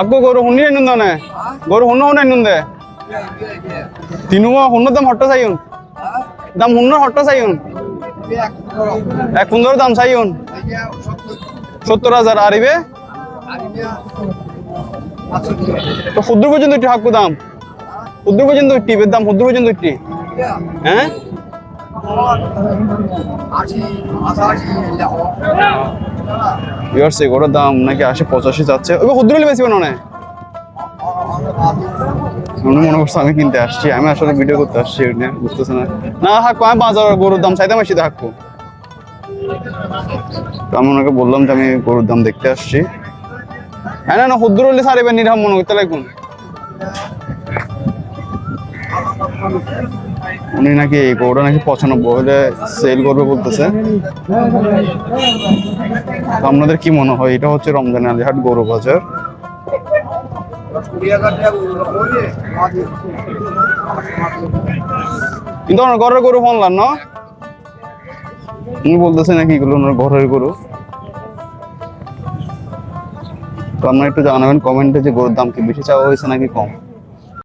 ಅಕ್ಕೋ ಗೋರು ಹುಣ್ಣಿ ಎನ್ನುಂದಾನೆ ಗೋರು ಹುಣ್ಣು ಹುಣ್ಣು ಎನ್ನುಂದೆ ತಿನ್ನುವ ಹುಣ್ಣು দাম হট্ট চাইউন দাম হুন্নর হট্ট চাইউন এক পনেরো দাম চাইউন সত্তর হাজার আরিবে তো ক্ষুদ্র পর্যন্ত একটি হাক্কু দাম ক্ষুদ্র পর্যন্ত একটি বের দাম ক্ষুদ্র পর্যন্ত একটি হ্যাঁ ইয়ার্স এগুলোর দাম নাকি আসে পঁচাশি যাচ্ছে। ওই ক্ষুদ্র হলে বেশি বানো না? মনে মনে করছে আমি কিনতে আসছি আমি আসলে ভিডিও করতে আসছি নিয়ে, বুঝতেছে না। না হাক্কু আমি বাজার গরুর দাম চাইতাম আসছি হাক্কু। তো আমি ওনাকে বললাম যে আমি গরুর দাম দেখতে আসছি। হ্যাঁ না না হলে সারিবেন নিরাম মনে করতে লাগুন উনি নাকি এই গরুটা নাকি পঁচানব্বই হলে সেল করবে বলতেছে। আপনাদের কি মনে হয়, এটা হচ্ছে রমজান আলিহাট গরু বাজার? কিন্তু ওনার ঘরের গরু ফোনলাম না। উনি বলতেছে নাকি এগুলো ওনার ঘরের গরু। তো আপনারা একটু জানাবেন কমেন্টে যে গরুর দাম কি বেশি চাওয়া হয়েছে নাকি কম?